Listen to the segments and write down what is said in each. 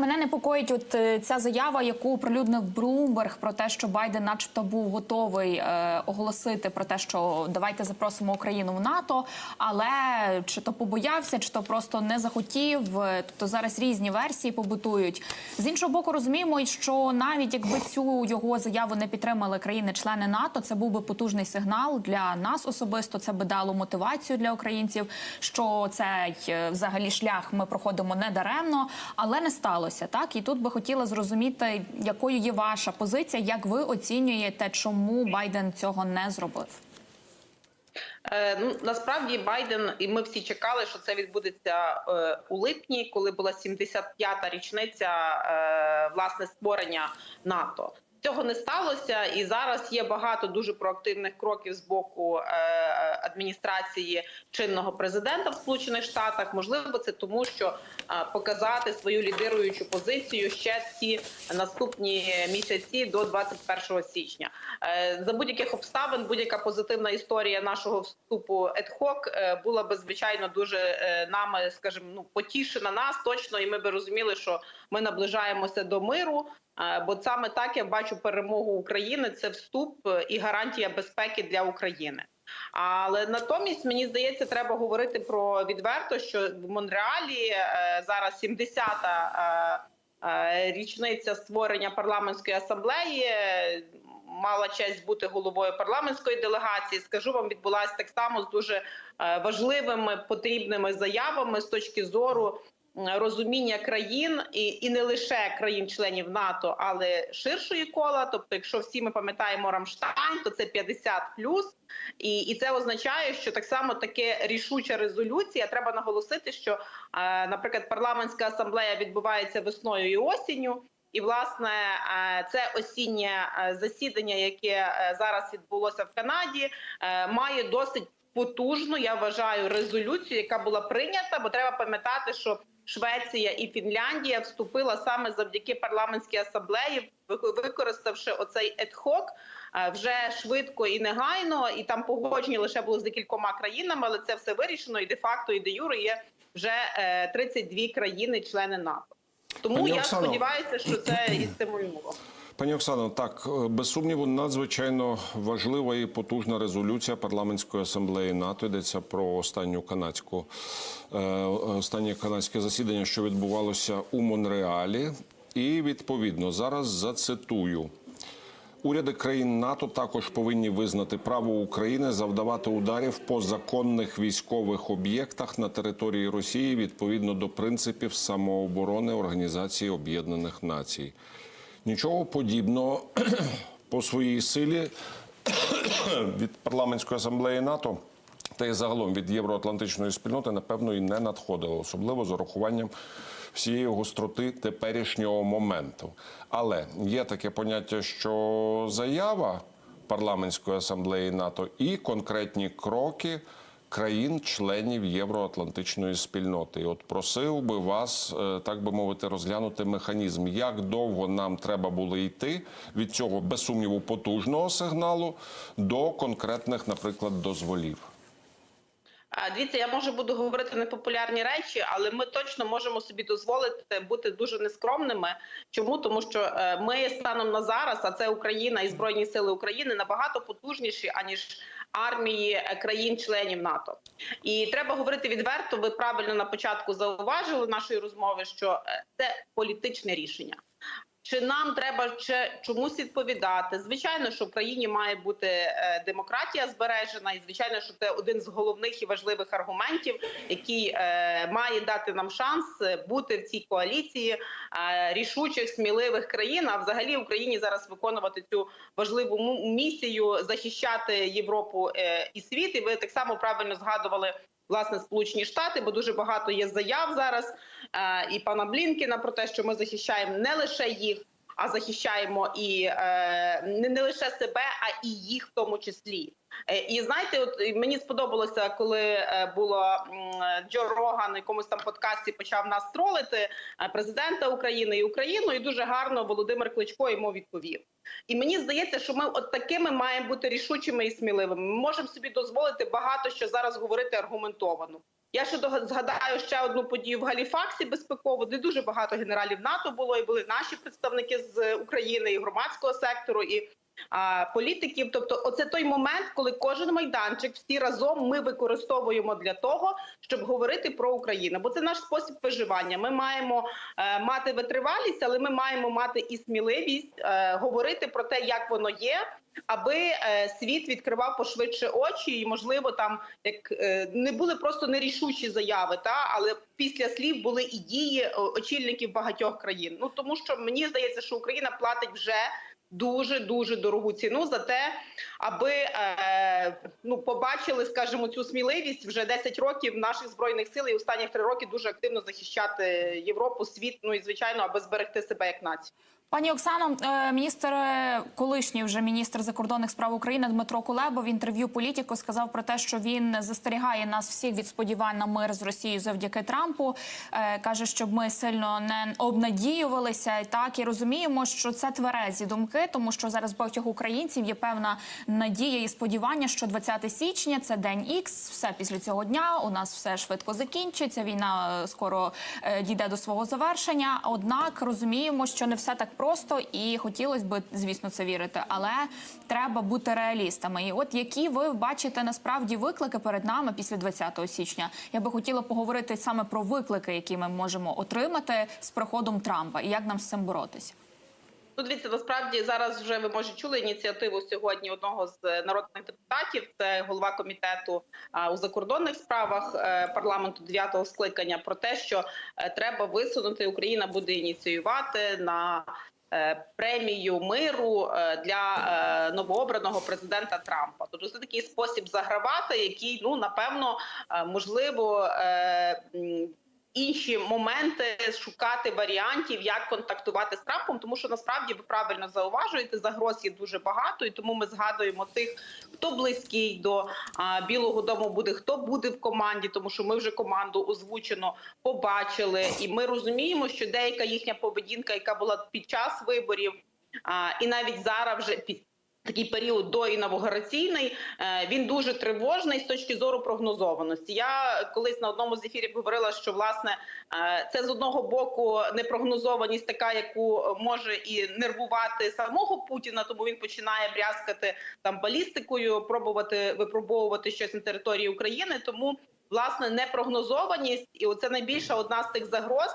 Мене непокоїть от е, ця заява, яку оприлюднив Блумберг про те, що Байден, начебто, був готовий е, оголосити про те, що давайте запросимо Україну в НАТО, але чи то побоявся, чи то просто не захотів. Е, Тобто зараз різні версії побутують. З іншого боку, розуміємо, що навіть якби цю його заяву не підтримали країни-члени НАТО, це був би потужний сигнал для нас особисто. Це би дало мотивацію для українців, що цей е, взагалі шлях ми проходимо не даремно, але не сталося так. І тут би хотіла зрозуміти, якою є ваша позиція, як ви оцінюєте, чому Байден цього не зробив. Е, ну насправді Байден і ми всі чекали, що це відбудеться е, у липні, коли була 75-та річниця е, власне створення НАТО. Цього не сталося, і зараз є багато дуже проактивних кроків з боку е, адміністрації чинного президента в Сполучених Штатах. Можливо, це тому, що е, показати свою лідируючу позицію ще ці наступні місяці до 21 січня. Е, за будь-яких обставин будь-яка позитивна історія нашого вступу ЕДХОК була би звичайно дуже нами, скажімо, ну потішена нас точно, і ми би розуміли, що ми наближаємося до миру. Бо саме так я бачу перемогу України. Це вступ е, і гарантія безпеки для України. Але натомість мені здається, треба говорити про відверто, що в Монреалі е, зараз 70-та е, річниця створення парламентської асамблеї. Мала честь бути головою парламентської делегації. Скажу вам, відбулася так само з дуже важливими потрібними заявами з точки зору розуміння країн і, і не лише країн-членів НАТО, але ширшої кола. Тобто, якщо всі ми пам'ятаємо Рамштайн, то це 50+. І, і це означає, що так само таке рішуча резолюція. Треба наголосити, що, е, наприклад, парламентська асамблея відбувається весною і осінню. І власне е, це осіннє е, засідання, яке зараз відбулося в Канаді, має досить потужну, я вважаю, резолюцію, яка була прийнята. Бо треба пам'ятати, що Швеція і Фінляндія вступила саме завдяки парламентській асамблеї, ви- використавши оцей едхок е, вже швидко і негайно. І там погоджені лише було з декількома країнами, але це все вирішено. І де факто, і де юре є вже е, 32 країни-члени НАТО. Тому Пані я Оксано. сподіваюся, що це і стимулювало. Пані Оксано, так е, без сумніву, надзвичайно важлива і потужна резолюція парламентської асамблеї НАТО. Йдеться про останню канадську е, останнє канадське засідання, що відбувалося у Монреалі. І відповідно зараз зацитую. Уряди країн НАТО також повинні визнати право України завдавати ударів по законних військових об'єктах на території Росії відповідно до принципів самооборони Організації Об'єднаних Націй. Нічого подібного по своїй силі від парламентської асамблеї НАТО та й загалом від євроатлантичної спільноти напевно і не надходило, особливо з урахуванням всієї гостроти теперішнього моменту. Але є таке поняття, що заява парламентської асамблеї НАТО і конкретні кроки. Країн-членів Євроатлантичної спільноти, і от просив би вас, е, так би мовити, розглянути механізм, як довго нам треба було йти від цього без сумніву потужного сигналу до конкретних, наприклад, дозволів. Дивіться, я може буду говорити непопулярні речі, але ми точно можемо собі дозволити бути дуже нескромними. Чому тому, що е, ми станом на зараз, а це Україна і збройні сили України набагато потужніші аніж армії е, країн-членів НАТО. І треба говорити відверто. Ви правильно на початку зауважили нашої розмови, що е, це політичне рішення. Чи нам треба ще чомусь відповідати? Звичайно, що в країні має бути е, демократія збережена, і звичайно, що це один з головних і важливих аргументів, який е, має дати нам шанс е, бути в цій коаліції рішучих, сміливих країн. А взагалі Україні зараз виконувати цю важливу місію захищати Європу і світ. І ви так само правильно згадували власне Сполучені Штати, бо дуже багато є заяв зараз і пана Блінкіна про те, що ми захищаємо не лише їх, а захищаємо і е, не, лише себе, а і їх в тому числі. Е, І знаєте, от мені сподобалося, коли е, було Джо Роган на якомусь там подкасті почав нас тролити е, президента України і Україну, і дуже гарно Володимир Кличко йому відповів. І мені здається, що ми от такими маємо бути рішучими і сміливими. Ми можемо собі дозволити багато що зараз говорити аргументовано. Я ще згадаю ще одну подію в Галіфаксі безпеково, де дуже багато генералів НАТО було, і були наші представники з України, і громадського сектору, і політиків. Тобто, оце той момент, коли кожен майданчик всі разом ми використовуємо для того, щоб говорити про Україну. Бо це наш спосіб виживання. Ми маємо е, мати витривалість, але ми маємо мати і сміливість е, говорити про те, як воно є. Аби е, світ відкривав пошвидше очі, і можливо там як не були просто нерішучі заяви, та але після слів були і дії очільників багатьох країн. Ну тому що мені здається, що Україна платить вже дуже дуже дорогу ціну за те, аби е, ну побачили, скажімо, цю сміливість вже 10 років наших збройних сил і останні три роки дуже активно захищати Європу, світ. Ну і звичайно, аби зберегти себе як націю. Пані Оксано, е, міністр, е, колишній вже міністр закордонних справ України Дмитро Кулеба в інтерв'ю політику сказав про те, що він застерігає нас всіх від сподівань на мир з Росією завдяки Трампу. Е, Каже, щоб ми сильно не обнадіювалися. Так і розуміємо, що це тверезі думки, тому що зараз багатьох українців є певна надія і сподівання, що 20 січня це день Ікс. Все після цього дня у нас все швидко закінчиться. Війна скоро дійде до свого завершення. Однак розуміємо, що не все так просто, і хотілося б, звісно, це вірити, але треба бути реалістами. І от які ви бачите насправді виклики перед нами після 20 січня? Я би хотіла поговорити саме про виклики, які ми можемо отримати з приходом Трампа, і як нам з цим боротися. Ну, дивіться, насправді зараз вже ви може чули ініціативу сьогодні одного з е, народних депутатів. Це голова комітету у закордонних справах е, парламенту 9-го скликання про те, що е, треба висунути Україна буде ініціювати на премію миру для новообраного президента Трампа. Тобто це такий спосіб загравати, який ну напевно можливо. Інші моменти шукати варіантів, як контактувати з Трампом, тому що насправді ви правильно зауважуєте, загроз є дуже багато, і тому ми згадуємо тих, хто близький до а, Білого Дому буде, хто буде в команді, тому що ми вже команду озвучено побачили, і ми розуміємо, що деяка їхня поведінка, яка була під час виборів, а, і навіть зараз вже під. Такий період до інавгураційний, е, він дуже тривожний з точки зору прогнозованості. Я колись на одному з ефірів говорила, що власне е, це з одного боку непрогнозованість, така яку може і нервувати самого Путіна, тому він починає брязкати там балістикою, пробувати випробовувати щось на території України. Тому власне непрогнозованість, і це найбільша одна з тих загроз,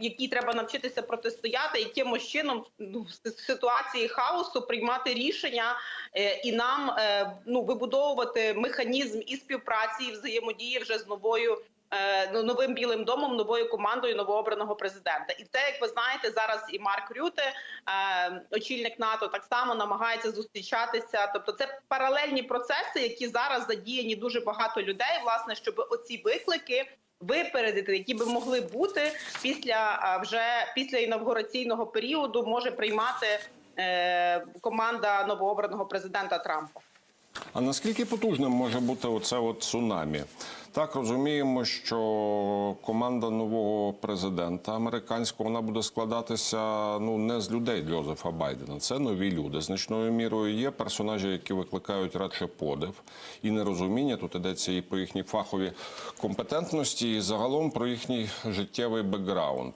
які треба навчитися протистояти, якимось чином ну, в ситуації хаосу приймати рішення е, і нам е, ну вибудовувати механізм і співпраці, і взаємодії вже з новою. Е, ну, Новим білим домом, новою командою новообраного президента, і це, як ви знаєте, зараз і Марк Рюте, е, очільник НАТО, так само намагається зустрічатися. Тобто, це паралельні процеси, які зараз задіяні дуже багато людей, власне, щоб оці виклики випередити, які би могли бути після вже після інавгураційного періоду, може приймати е, команда новообраного президента Трампа. А наскільки потужним може бути оце от цунамі? Так розуміємо, що команда нового президента американського вона буде складатися ну не з людей Джозефа Байдена. Це нові люди. Значною мірою є персонажі, які викликають радше подив і нерозуміння. Тут йдеться і про їхні фахові компетентності, і загалом про їхній життєвий бекграунд.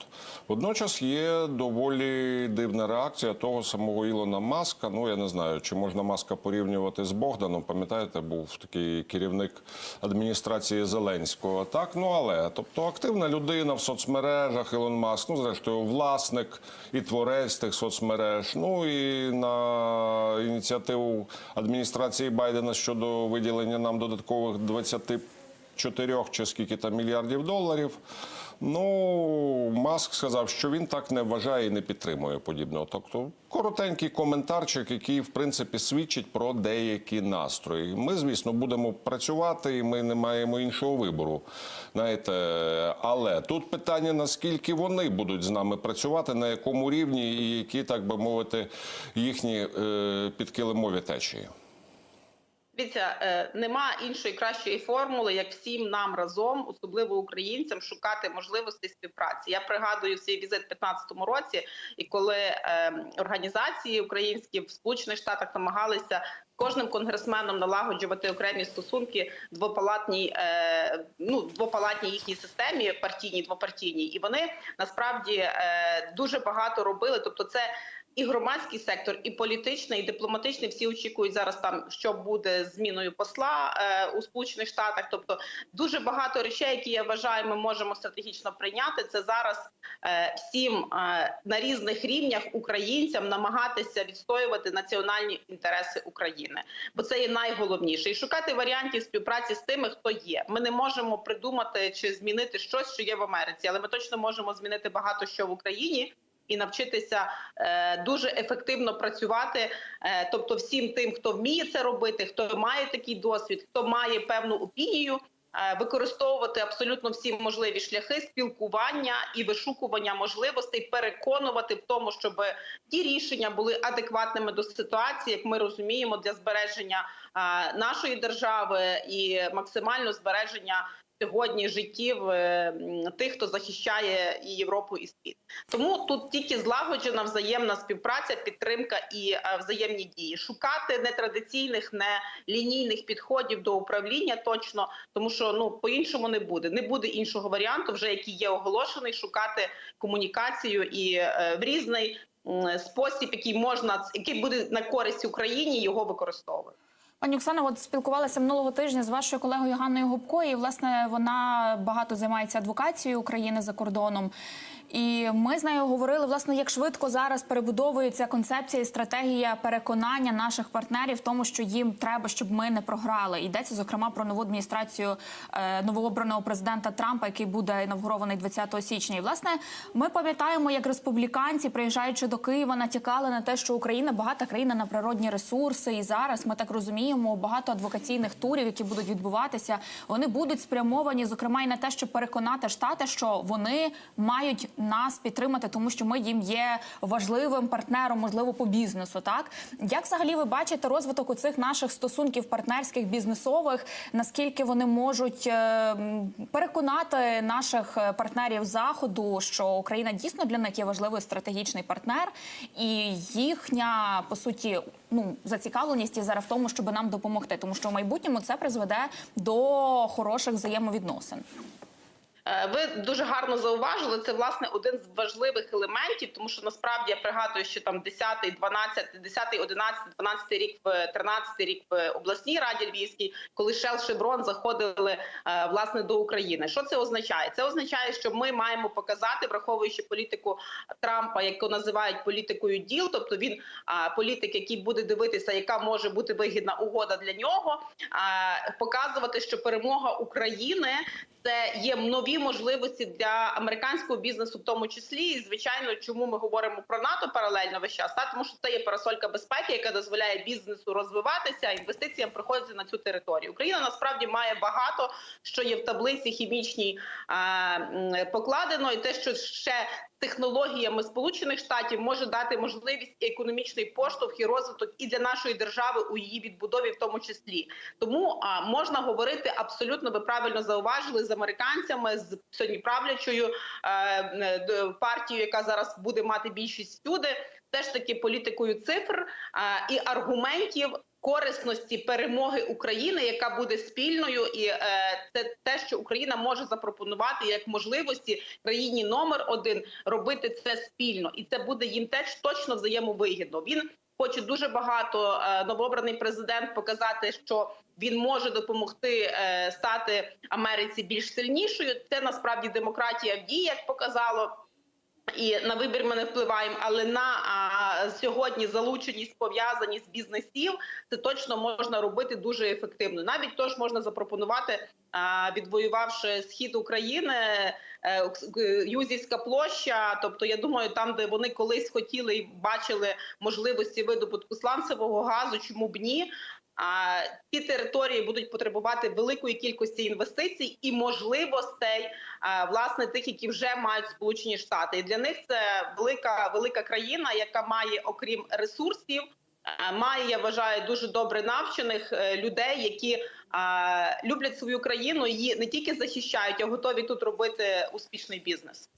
Водночас є доволі дивна реакція того самого Ілона Маска. Ну я не знаю, чи можна Маска порівнювати з Богданом. Пам'ятаєте, був такий керівник адміністрації Зеленського. Так, ну але тобто активна людина в соцмережах Ілон Маск, ну зрештою, власник і творець тих соцмереж. Ну і на ініціативу адміністрації Байдена щодо виділення нам додаткових 24 чи скільки там мільярдів доларів. Ну, Маск сказав, що він так не вважає і не підтримує подібного. Тобто коротенький коментарчик, який в принципі свідчить про деякі настрої. Ми, звісно, будемо працювати, і ми не маємо іншого вибору. Знаєте, але тут питання: наскільки вони будуть з нами працювати, на якому рівні, і які, так би мовити, їхні е, підкилимові течії. Дивіться, е, нема іншої кращої формули, як всім нам разом, особливо українцям, шукати можливості співпраці. Я пригадую свій візит в 2015 році, і коли е, організації українські в Сполучених Штатах намагалися кожним конгресменом налагоджувати окремі стосунки двопалатній, е, ну двопалатній їхній системі, партійній, двопартійній, і вони насправді дуже багато робили. Тобто, це і громадський сектор, і політичний, і дипломатичний. Всі очікують зараз там, що буде зміною посла е, у Сполучених Штатах. Тобто, дуже багато речей, які я вважаю, ми можемо стратегічно прийняти. Це зараз е, всім е, на різних рівнях українцям намагатися відстоювати національні інтереси України, бо це є найголовніше, і шукати варіантів співпраці з тими, хто є. Ми не можемо придумати чи змінити щось, що є в Америці, але ми точно можемо змінити багато що в Україні. І навчитися е, дуже ефективно працювати, е, тобто всім тим, хто вміє це робити, хто має такий досвід, хто має певну опінію, е, використовувати абсолютно всі можливі шляхи спілкування і вишукування можливостей, переконувати в тому, щоб ті рішення були адекватними до ситуації, як ми розуміємо, для збереження нашої держави і максимально збереження. Сьогодні життів е, тих, хто захищає і Європу і світ, тому тут тільки злагоджена взаємна співпраця, підтримка і е, взаємні дії. Шукати нетрадиційних, не лінійних підходів до управління точно, тому що ну по іншому не буде. Не буде іншого варіанту, вже який є оголошений. Шукати комунікацію і е, в різний спосіб, який можна який буде на користь Україні, його використовувати. Пані Оксана, от спілкувалася минулого тижня з вашою колегою Ганною Губко, і власне вона багато займається адвокацією України за кордоном. І ми з нею говорили, власне, як швидко зараз перебудовується концепція і стратегія переконання наших партнерів в тому, що їм треба, щоб ми не програли. Йдеться зокрема про нову адміністрацію е, новообраного президента Трампа, який буде інавгурований 20 січня. І власне ми пам'ятаємо, як республіканці, приїжджаючи до Києва, натякали на те, що Україна багата країна на природні ресурси. І зараз ми так розуміємо, багато адвокаційних турів, які будуть відбуватися, вони будуть спрямовані, зокрема, і на те, щоб переконати штати, що вони мають нас підтримати, тому що ми їм є важливим партнером, можливо, по бізнесу. Так як взагалі ви бачите розвиток у цих наших стосунків партнерських бізнесових? Наскільки вони можуть е, переконати наших е, партнерів заходу, що Україна дійсно для них є важливий стратегічний партнер, і їхня по суті ну зацікавленість є зараз в тому, щоб нам допомогти, тому що в майбутньому це призведе до хороших взаємовідносин. Е, Ви дуже гарно зауважили. Це власне один з важливих елементів, тому що насправді я пригадую, що там 10, 12, 10, 11, 12 рік в 13 рік в обласній раді Львівській, коли Шел Шеврон заходили е, власне до України. Що це означає? Це означає, що ми маємо показати, враховуючи політику Трампа, яку називають політикою діл, тобто він політик, який буде дивитися, яка може бути вигідна угода для нього, показувати, що перемога України це є нові можливості для американського бізнесу, в тому числі, і звичайно, чому ми говоримо про НАТО паралельно весь час, та? Тому що це є парасолька безпеки, яка дозволяє бізнесу розвиватися, інвестиціям приходити на цю територію. Україна насправді має багато що є в таблиці хімічній е, покладено, і те, що ще технологіями Сполучених Штатів може дати можливість економічний поштовх і розвиток і для нашої держави у її відбудові, в тому числі. Тому а, можна говорити абсолютно. Ви правильно зауважили з американцями з сьогодні правлячою е, е, партією, яка зараз буде мати більшість всюди, теж таки політикою цифр е, і аргументів. Корисності перемоги України, яка буде спільною, і е, це те, що Україна може запропонувати як можливості країні номер один робити це спільно, і це буде їм теж точно взаємовигідно. Він хоче дуже багато е, новообраний президент показати, що він може допомогти е, стати Америці більш сильнішою. Це насправді демократія в дії, як показало. І на вибір ми не впливаємо, але на а, сьогодні залученість пов'язаність бізнесів це точно можна робити дуже ефективно. Навіть тож можна запропонувати, а, відвоювавши схід України, е, Юзівська площа. Тобто, я думаю, там, де вони колись хотіли і бачили можливості видобутку сланцевого газу, чому б ні. А ці території будуть потребувати великої кількості інвестицій і можливостей, власне, тих, які вже мають Сполучені Штати. І для них це велика велика країна, яка має, окрім ресурсів, має, я вважаю, дуже добре навчених е, людей, які люблять свою країну, її не тільки захищають, а готові тут робити успішний бізнес.